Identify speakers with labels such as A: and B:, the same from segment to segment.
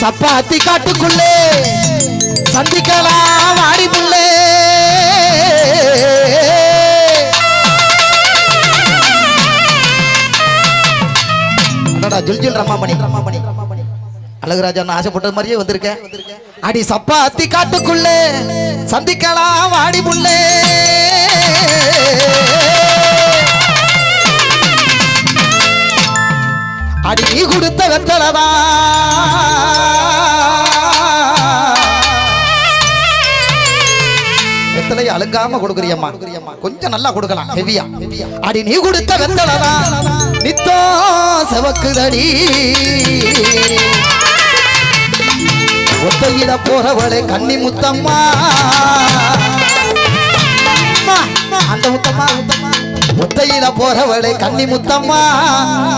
A: சப்பாத்தி காட்டுக்குள்ளே. சந்திக்கலாம் வாடி புள்ளே அடடா ஜுல் ஜுல் ரமாமணி. ரமாமணி அழகுராஜா நான் ஆசைப்பட்டது மாதிரியே வந்திருக்கேன். அடி சப்பாத்தி காட்டுக்குள்ளே. சந்திக்கலாம் வாடி புள்ளே அடி நீ கொடுத்த வெத்தலதா வெத்தலையை கொடுக்குறியம்மா. கொஞ்சம் நல்லா கொடுக்கலாம் ஹெவியா அடி நீ கொடுத்த வெத்தலதா நித்தோ செவக்குதடி. ஒத்தையிட போறவளே கன்னி முத்தம்மா. அம்மா, அந்த முத்தம்மா முத்தம்மா. முத்தையில போறவளே கன்னி முத்தம்மா.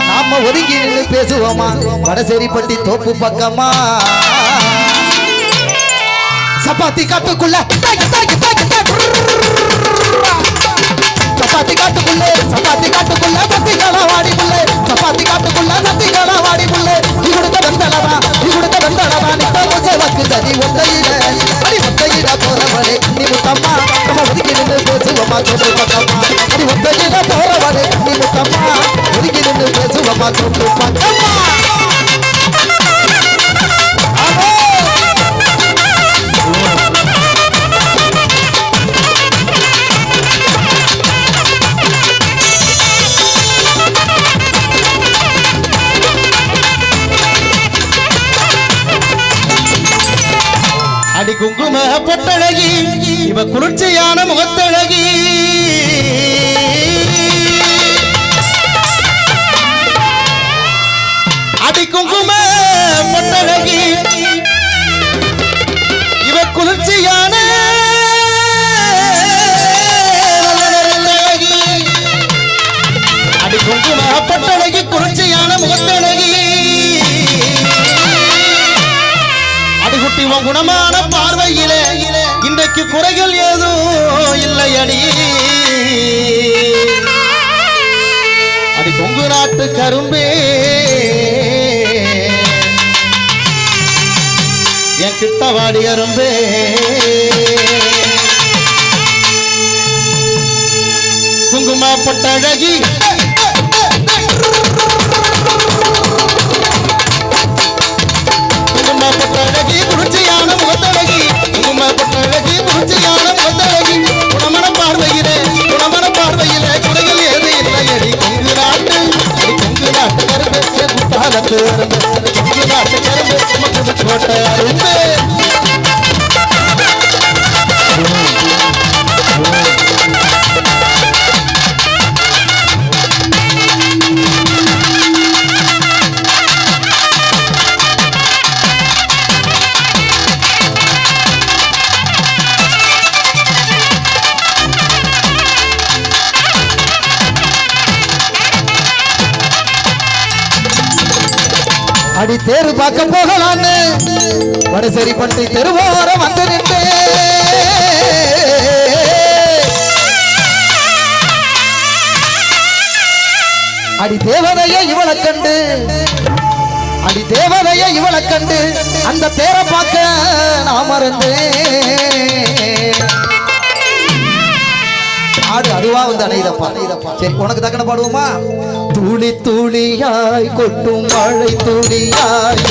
A: நாம ஒதுங்கி நின்று பேசுவோமா. வடசேரிப்பட்டி தோப்பு பக்கமா. சப்பாத்தி காட்டுக்குள்ள. சப்பாத்தி காட்டுக்குள்ளே சப்பாத்தி காட்டுக்குள்ள சத்தி வாடி புள்ளே சப்பாத்தி காட்டுக்குள்ள சத்தி வாடி புள்ளே நீ கொடுத்த வெந்தளவா நீ கொடுத்த வெந்தளவா நித்த முச்சை வக்கு தடி ஒத்தையில. அடி ஒத்தையில போறவரே நீ முத்தம்மா. நம்ம ஒதுக்கி நின்று பேசுவோமா தோப்பு பக்கம்மா. அடி ஒத்தையில போறவரே நீ முத்தம்மா. ஒதுக்கி நின்று பேசுவோமா தோப்பு
B: பக்கம்மா. இவ குளிர்ச்சியான முகத்தை அடி அடி கொங்கு நாட்டு கரும்பே. என் கிட்டவாடி அரும்பே. குங்குமா பட்டழகி குங்குமா பட்டழகி குளிர்ச்சியான முகத்தழகி. குங்குமா பட்டழகி குளிர்ச்சியான முகத்தழகி. என் குத்தாலத்து அரும்பு கொங்கு நாட்டு கோட்டை
A: பார்க்க போகலான்னு வடசேரி பட்டி தெருவோரம் வந்து நின்று. அடி தேவதைய இவளை கண்டு. அடி தேவதைய இவளை கண்டு. அந்த தேரை பார்க்க நான் மறந்தேன். ஆடு அதுவா வந்து அணையுதப்பா. சரி உனக்கு தக்கன பாடுவோமா? துளி துளியாய் கொட்டும் மழை துளியாய்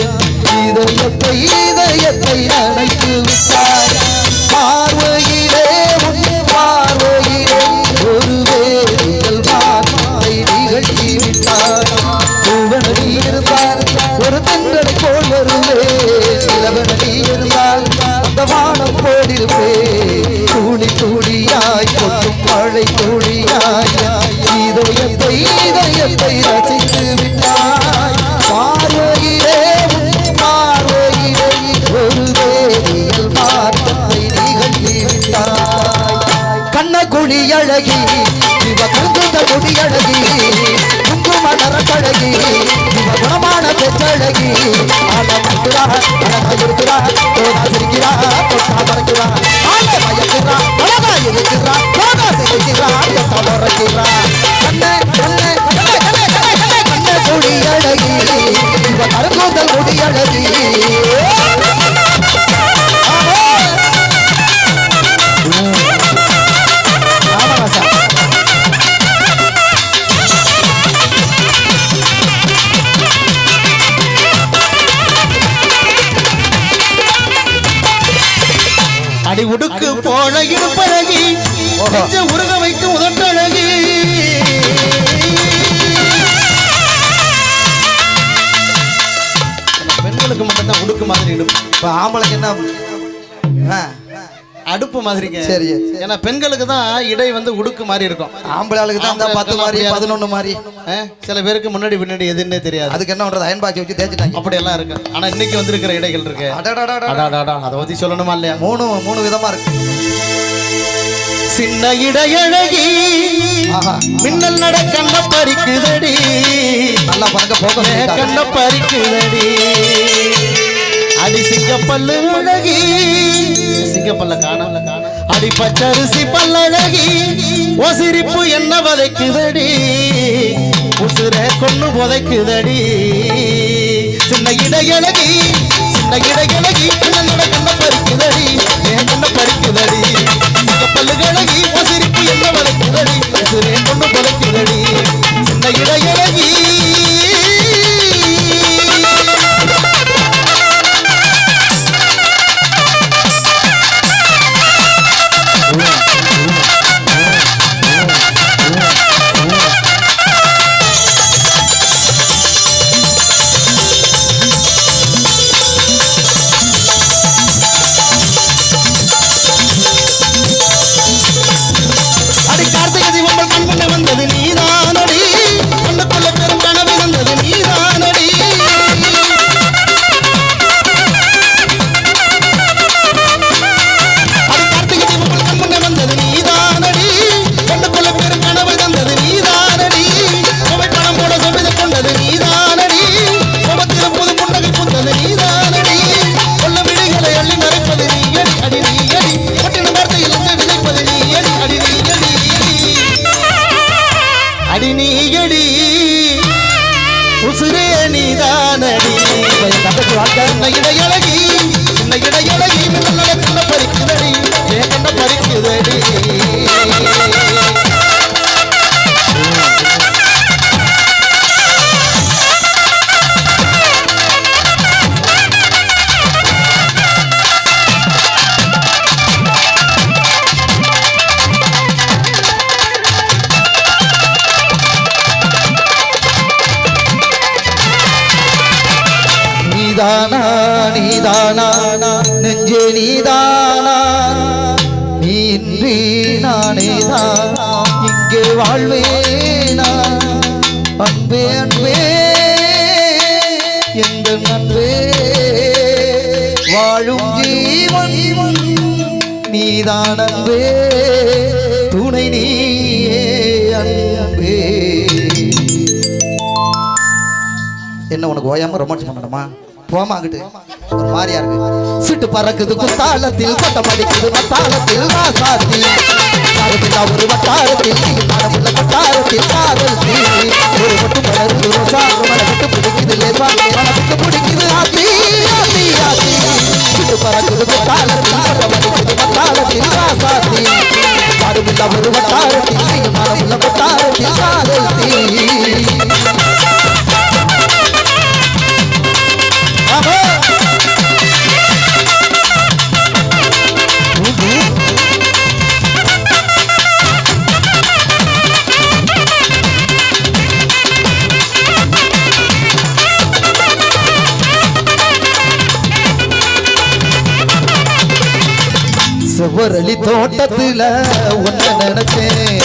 A: இதயத்தை இதயத்தை அணைத்து விட்டாய். பார்வையிலே பார்வை மழை துளியாய் இதயத்தை இதயத்தை ரசித்து விட்டாய் பார்வையிலே பார்வையிலே ஒரு வேதியல் மாற்றத்தை நிகழ்த்தி விட்டாய் கண்ண குழி அழகி இவ கருந்த குடி அழகி குங்கும நரக்கழகி இவ குணமான பெற்றழகி ஆன மறுக்கிறா அழகா இருக்கிறா தோடா சிரிக்கிறா தொட்டா மறைக்கிறா ஆள மயக்கிறா அழகா இருக்கிறா சிரிக்கிறான் தொட்ட முறைக்கிறான் அடி
B: உடுக்கு
A: போன
B: நெஞ்ச உருக வைக்கும் உதட்டழகி பெண்களுக்கு மட்டும்தான் உடுக்கு மாதிரி இடும்.
A: இப்ப ஆம்பளைக்கு என்ன
B: அடுப்பு மாதிரிங்க.
A: சரி.
B: ஏன்னா பெண்களுக்கு தான் இடை வந்து உடுக்கு மாதிரி இருக்கும்.
A: ஆம்பளை ஆளுக்கு தான் பத்து மாதிரி பதினொன்னு மாதிரி.
B: சில பேருக்கு முன்னாடி பின்னாடி எதுன்னே தெரியாது.
A: அதுக்கு என்ன பண்றது? அயன் பாக்கி வச்சு தேய்ச்சிட்டாங்க.
B: அப்படியெல்லாம் இருக்கு. ஆனா இன்னைக்கு வந்திருக்கிற இடைகள் இருக்கு. அதை பத்தி சொல்லணுமா இல்லையா?
A: மூணு மூணு விதமா இருக்கு.
B: சின்ன இடையழகி மின்னல் நட கண்ண பறிக்குதடி.
A: நல்லா
B: ஏ
A: போக்கஸ்
B: கண்ண பறிக்குதடி. அடி சிங்கப்பல்லு அழகி. சிங்கப்பல்ல காணல காண. அடி பச்சரிசி பல்லழகி ஒசிரிப்பு என்ன வதைக்குதடி? உசுர கொண்டு புதைக்குதடி. சின்ன இடையழகி சின்ன இடையழகி என்னோட கண்ண பறிக்குதடி. என் கண்ண பறிக்குதடி அடி நீயடி. உசுரே நீதானடி
A: தங்கச்சி வாழ்க்கை
B: இடையழகி சின்ன இடையழகி மின்னல கண்ண பறிக்குதடி. ஏன் கண்ண பறிக்குதடி?
A: நீதானா நீதானா? நெஞ்சே நீதானா? நீ இன்றி நானேதான் இங்கே வாழ்வேனா? அன்பே அன்பே. எந்த நன்பே வாழும் ஜீவன் நீதான் அன்பே. துணை நீயே அன்பே. என்ன உனக்கு ஓயாமல் ரொமான்ஸ் பண்ணணுமா? போமா அங்கிட்டு ஒரு மாதிரியா இருக்கு. சிட்டு பறக்குது குத்தாலத்தில் சட்டம் அடிக்குது மத்தாளத்தில் ராசாத்தி ஒரு வட்டாரத்தில் மனமுள்ள வட்டாரத்தில் காதல் தீ ஒரு மட்டும் மலர்ந்து ரோசா மன பிடிக்குது லேசா மன பிடிக்குது ஆத்தி ஆத்தி ஆத்தி. சிட்டு பறக்குது குத்தாலத்தில் சட்டம் அடிக்குது மத்தாளத்தில் ராசாத்தி காலத்தில் ஒரு வட்டாரத்தில் மனமுள்ள வட்டாரத்தில் காதல் தீ தோட்டத்துல உன்ன நினைச்சேன்.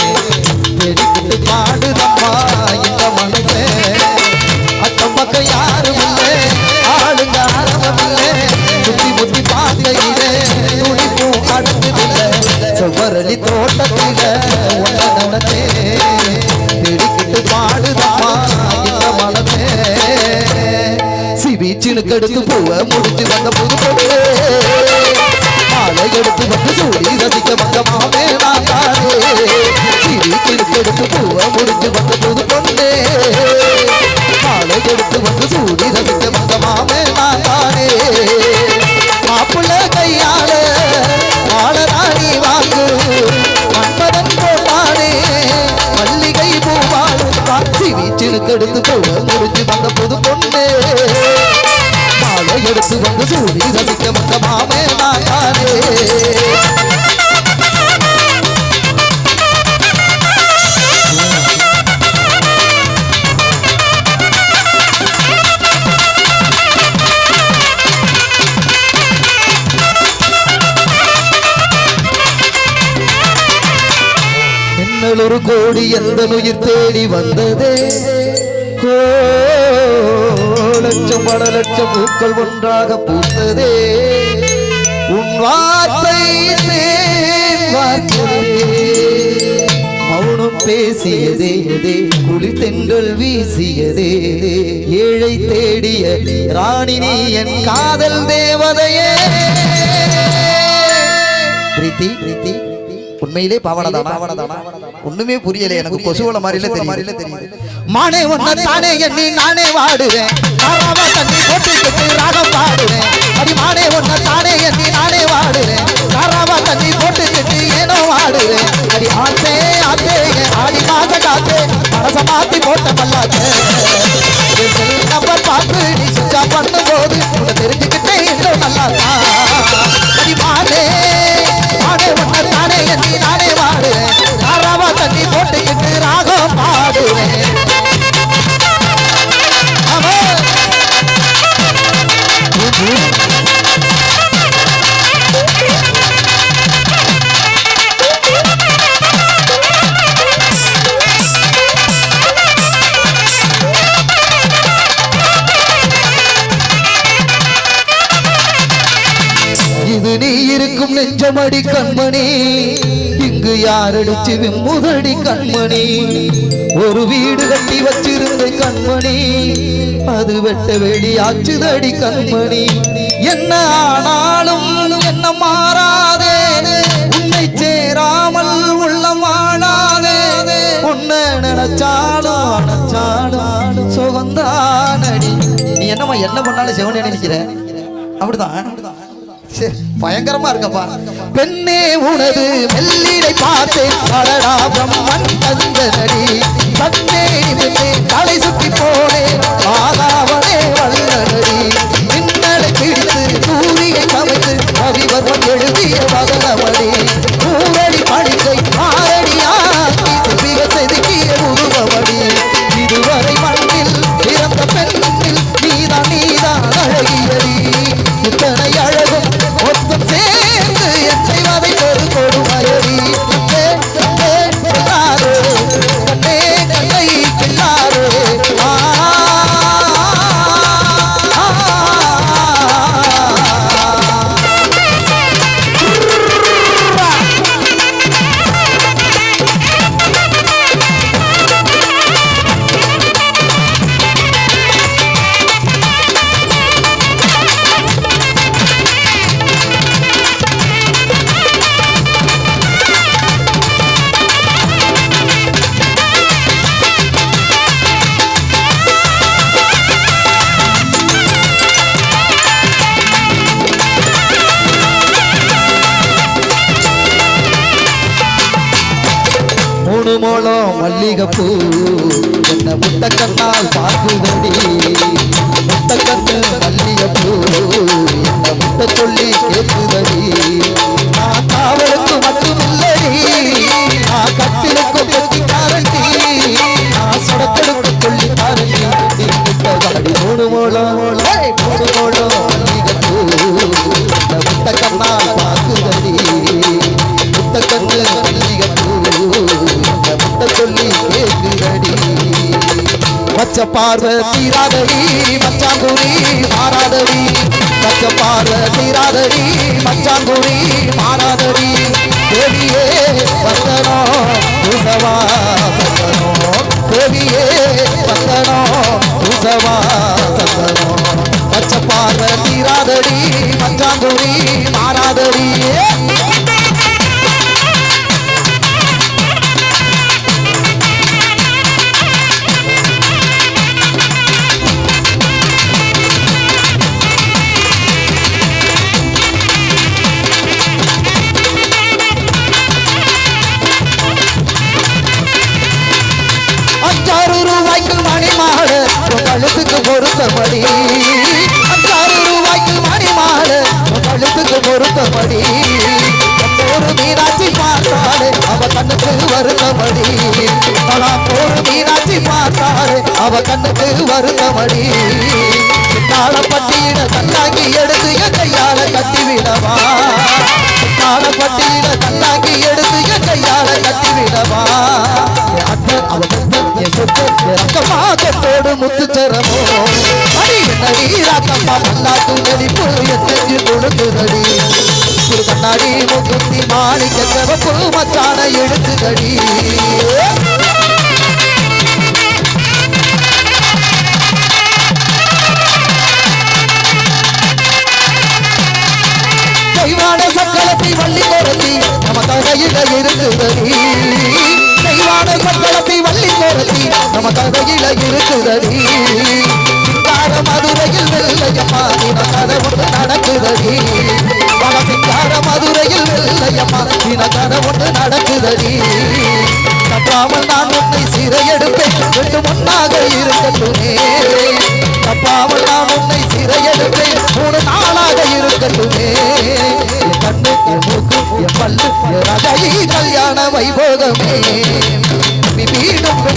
A: தேடிக்கிட்டு பாடுதம்மா இந்த மனசே? அக்கம் பக்கம் யாரும் இல்லை ஆளுங்க ஆரம்பம் இல்லை. சுத்தி முத்தி பார்க்கையிலே துடிப்பும் அடுத்ததில்லை. செவ்வரளி தோட்டத்துல உன்ன நினைச்சேன். தேடிக்கிட்டு பாடுதம்மா இந்த மனசே? சிவிச்சினுக்கு எடுத்து பூவை முடிஞ்சு வந்த புது பொண்ணு கையெடுத்து வந்து சூடி ரசிக்க வந்த மாமே நான் தானே சிரிக்கிற்கு எடுத்து பூவை முடிச்சு வந்த புது கொண்டே காலை எடுத்து வந்து சூடி ரசிக்க வந்த மாமே நான் தானே மாப்பிள்ள கையால வாழராணி வாங்கு மன்மதன் போட்டானே மல்லிகை பூவாடு காட்சி வீச்சினுக்கு எடுத்து வந்து சூடி ரசிக்க மாமே நாயாரே. ஒரு கோடி எந்த உயிர் தேடி வந்ததே? கோ லட்சம் பல லட்சம் பூக்கள் ஒன்றாக பூத்ததே. உன் வார்த்தை மௌனம் பேசியதே குளிர் தென்றல் வீசியதே. ஏழை தேடிய ராணினி என் காதல் தேவதையே. பிரீத்தி பிரீத்தி. உண்மையிலே பாவனதானா? ஒண்ணுமே புரியல எனக்கு கொசுவல மாதிரில தெரியும் தெரியும் மானே ஒன்ன தானே எண்ணி நானே வாடுவேன். தாராவ தண்ணி போட்டுக்கிட்டு ராகம் பாடுவேன். அடி மானே ஒன்ன தானே எண்ணி நானே வாடுவேன். தாராவ தண்ணி போட்டுக்கிட்டு ஏனோ வாடுவேன். அடி ஆத்தே ஆடி மாச காத்தே. மனச மாத்தி போட்ட பல்லாத்தே. யாரடிச்சு விம்முதடி கண்மணி. ஒரு வீடு கட்டி வச்சிருந்த கண்மணி. அது வெட்ட வெடி ஆச்சுதடி கண்மணி. என்ன ஆனாலும் என்ன மாறாதே. உன்னை சேராமல் உள்ள மாணாதே உன்னை நினைச்சாலும் நினைச்சாலும் சுகந்தானடி நீ என்னம்மா என்ன பண்ணாலும் செவனே நினைக்கிற அப்படிதான் பயங்கரமா இருக்கப்பா. பெண்ணே உனது வெள்ளிடை பார்த்தேன். அடடா பிரம்மன் தந்த நடி தன்னே தலை சுத்தி போனே ஆகாவனே வல்லனடி. மின்னலை பிடித்து சூரியை சமைத்து ரவிவர்மன் எழுதிய வதனமடி மூணு மூலம் மல்லிகைப்பூ. என்ன முட்டை கண்ணால் பார்க்குதடி. முட்டை கண்ணு மல்லிகைப்பூ. என்ன முட்டை சொல்லி கேட்குதடி. நான் காவலுக்கு மட்டுமில்லடி. நான் கட்டிலுக்கு சொல்லி கேக்குதடி பச்ச பார்வை தீராதடி மச்சாங்குடி மாறாதடி. பச்ச பார்வை தீராதடி மச்சாங்குடி மாறாதடி. தேவியே வந்தனோ உசவா தந்தனோ தேவியே வந்தனோ உசவா தந்தனோ பச்ச பார்வை தீராதடி மச்சாங்குடி மாறாதடி. விடவாடி தாளப்பட்டியில தன்னாக்கி எடுத்து என் கையால கட்டி விடவா? தாளப்பட்டியில தன்னாக்கி எடுத்து என் கையால கட்டி விடவா? அண்ணன் அவ முத்தன் என் சொத்து ரக்கமா தொட்டோடு முத்து தரமோ அடி என்னடி ராக்கம்மா பல்லாக்கு நெடிப்பு எத்தஞ்சு நம்ம கதையில இருக்குதடி. சிங்கார மதுரையில் வெள்ளையம்மா தின கதை ஒன்று நடக்குதடி. பல சிங்கார மதுரையில் வெள்ளையம்மா தின கதை ஒன்று நடக்குதடி. தப்பாமல் நான் உன்னை சிறையெடுப்பேன். ரெண்டு முன்னாக இருக்கட்டுமே. தப்பாமல் நான் உன்னை சிறையெடுப்பேன். மூணு நாளாக இருக்கட்டுமே. கண்ணு என் மூக்கு என் பல்லு என் கல்யாண வைபோகமே.